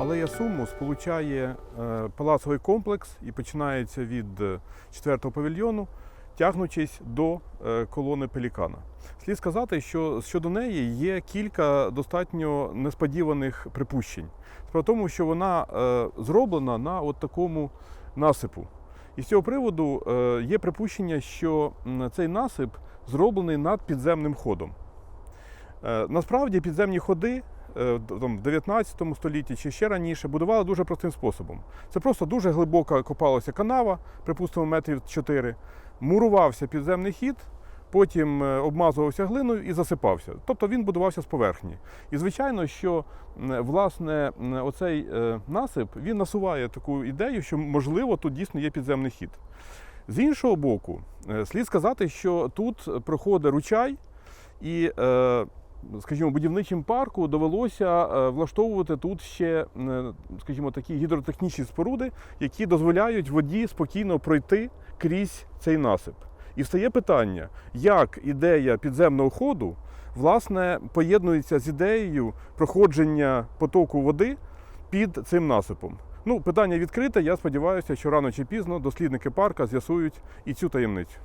алея Суму сполучає е, палацовий комплекс і починається від е, четвертого павільйону, тягнучись до е, колони Пелікана. Слід сказати, що щодо неї є кілька достатньо несподіваних припущень. Справа в тому, що вона е, зроблена на от такому насипу. І з цього приводу е, є припущення, що цей насип зроблений над підземним ходом. Е, Насправді підземні ходи е, там, в 19 столітті чи ще раніше будували дуже простим способом. Це просто дуже глибока копалася канава, припустимо, метрів 4, мурувався підземний хід, потім е, обмазувався глиною і засипався. Тобто він будувався з поверхні. І звичайно, що власне оцей е, насип він насуває таку ідею, що можливо тут дійсно є підземний хід. З іншого боку, е, слід сказати, що тут проходить ручай, і, е, скажімо, будівничим парку довелося е, влаштовувати тут ще, е, скажімо, такі гідротехнічні споруди, які дозволяють воді спокійно пройти крізь цей насип. І встає питання, як ідея підземного ходу власне поєднується з ідеєю проходження потоку води під цим насипом. Ну, питання відкрите. Я сподіваюся, що рано чи пізно дослідники парка з'ясують і цю таємницю.